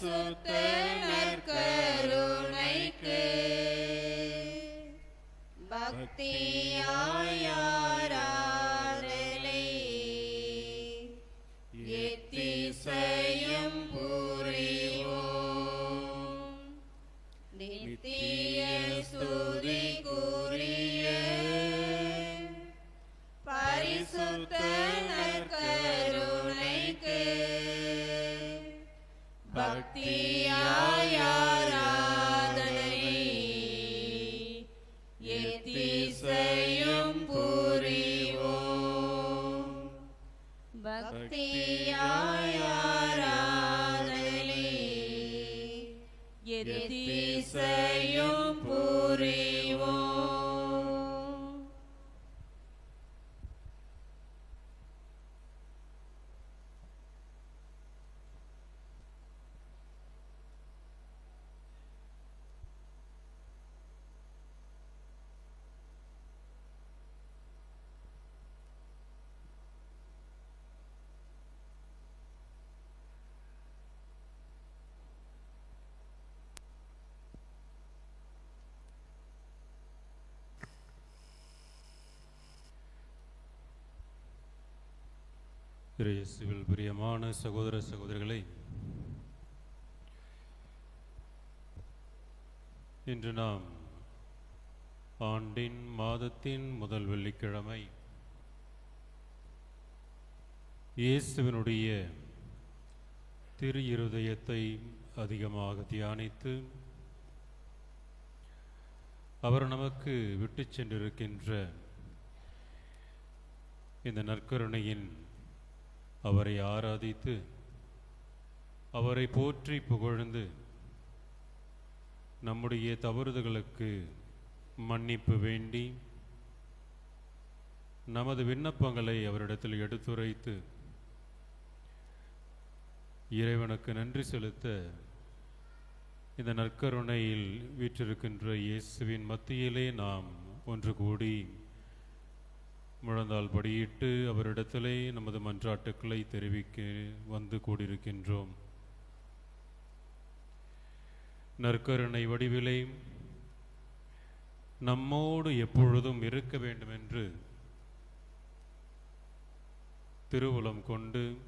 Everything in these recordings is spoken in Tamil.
Jesus, te it is இயேசுவில் பிரியமான சகோதர சகோதரிகளை இன்று நாம் ஆண்டின் மாதத்தின் முதல் வெள்ளிக்கிழமை இயேசுவினுடைய திரு இருதயத்தை அதிகமாக தியானித்து அவர் நமக்கு விட்டு சென்றிருக்கின்ற இந்த நற்கருணையின் அவரை ஆராதித்து அவரை போற்றி புகழ்ந்து நம்முடைய தவறுதலுக்கு மன்னிப்பு வேண்டி நமது விண்ணப்பங்களை அவரிடத்தில் எடுத்துரைத்து இறைவனுக்கு நன்றி செலுத்த இந்த நற்கருணையில் வீற்றிருக்கின்ற இயேசுவின் மத்தியிலே நாம் ஒன்று கூடி முழந்தால் படியிட்டு அவரிடத்திலே நமது மன்றாட்டுக்களை தெரிவிக்க வந்து கூடியிருக்கின்றோம். நற்கருணை வடிவிலே நம்மோடு எப்பொழுதும் இருக்க வேண்டும் என்று திருவுளம் கொண்டு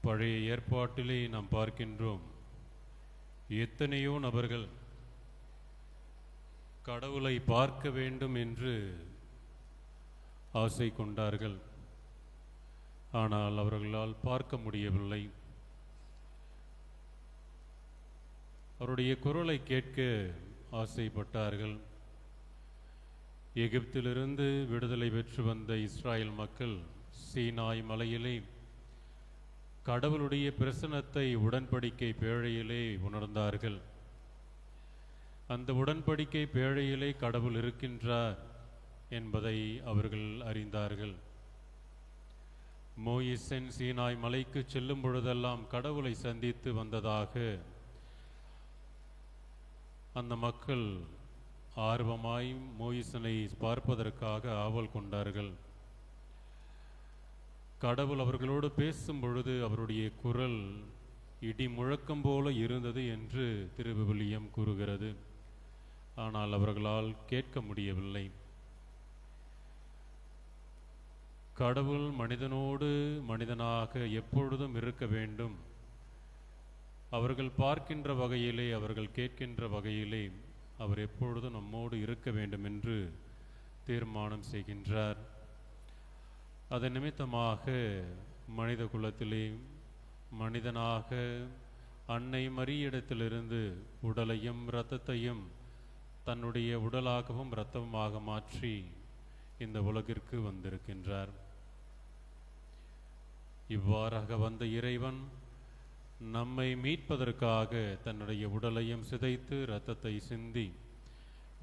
பழைய ஏற்பாட்டிலே நாம் பார்க்கின்றோம். எத்தனையோ நபர்கள் கடவுளை பார்க்க வேண்டும் என்று ஆசை கொண்டார்கள். ஆனால் அவர்களால் பார்க்க முடியவில்லை. அவருடைய குரலை கேட்க ஆசைப்பட்டார்கள். எகிப்திலிருந்து விடுதலை பெற்று வந்த இஸ்ராயல் மக்கள் சீனாய் மலையிலே கடவுளுடைய பிரசனத்தை உடன்படிக்கை பேழையிலே உணர்ந்தார்கள். அந்த உடன்படிக்கை பேழையிலே கடவுள் இருக்கின்றார் என்பதை அவர்கள் அறிந்தார்கள். மோயிசன் சீனாய் மலைக்கு செல்லும் பொழுதெல்லாம் கடவுளை சந்தித்து வந்ததாக அந்த மக்கள் ஆர்வமாய் மோயிசனை பார்ப்பதற்காக ஆவல் கொண்டார்கள். கடவுள் அவர்களோடு பேசும் பொழுது அவருடைய குரல் இடி முழக்கம் போல இருந்தது என்று திருவிவிலியம் கூறுகிறது. ஆனால் அவர்களால் கேட்க முடியவில்லை. கடவுள் மனிதனோடு மனிதனாக எப்பொழுதும் இருக்க வேண்டும். அவர்கள் பார்க்கின்ற வகையிலே அவர்கள் கேட்கின்ற வகையிலே அவர் எப்பொழுதும் நம்மோடு இருக்க வேண்டும் என்று தீர்மானம் செய்கின்றார். அதன் நிமித்தமாக மனித குலத்திலே மனிதனாக அன்னை மரியிடத்திலிருந்து உடலையும் இரத்தத்தையும் தன்னுடைய உடலாகவும் இரத்தமாக மாற்றி இந்த உலகிற்கு வந்திருக்கின்றார். இவ்வாறாக வந்த இறைவன் நம்மை மீட்பதற்காக தன்னுடைய உடலையும் சிதைத்து இரத்தத்தை சிந்தி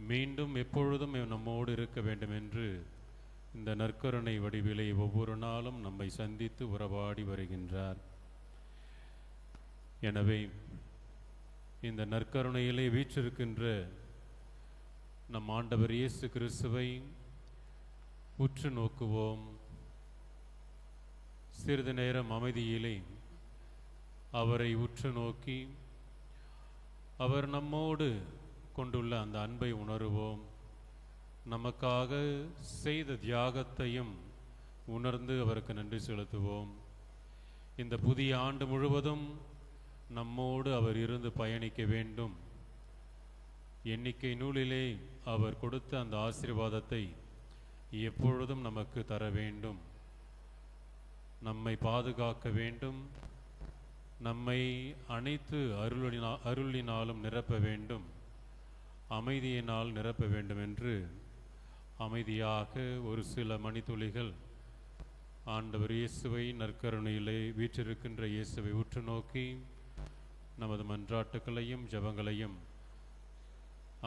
மீண்டும் எப்பொழுதும் நம்மோடு இருக்க வேண்டும் என்று இந்த நற்கருணை வடிவிலே ஒவ்வொரு நாளும் நம்மை சந்தித்து உறவாடி வருகின்றார். எனவே இந்த நற்கருணையிலே வீற்றிருக்கின்ற நம் ஆண்டவர் இயேசு கிறிஸ்துவை உற்று நோக்குவோம். சிறிது நேரம் அமைதியிலே அவரை உற்று நோக்கி அவர் நம்மோடு கொண்டுள்ள அந்த அன்பை உணருவோம். நமக்காக செய்த தியாகத்தையும் உணர்ந்து அவருக்கு நன்றி செலுத்துவோம். இந்த புதிய ஆண்டு முழுவதும் நம்மோடு அவர் இருந்து பயணிக்க வேண்டும். எண்ணிக்கை நூலிலே அவர் கொடுத்த அந்த ஆசீர்வாதத்தை எப்பொழுதும் நமக்கு தர வேண்டும். நம்மை பாதுகாக்க வேண்டும். நம்மை அனைத்து அருளினா அருளினாலும் நிரப்ப வேண்டும். அமைதியினால் நிரப்ப வேண்டும் என்று அமைதியாக ஒரு சில மணித்துளிகள் ஆண்டவர் இயேசுவை நற்கருணையிலே வீற்றிருக்கின்ற இயேசுவை உற்று நோக்கி நமது மன்றாட்டுக்களையும் ஜெபங்களையும்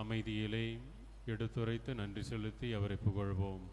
அமைதியிலே எடுத்துரைத்து நன்றி செலுத்தி அவரை புகழ்வோம்.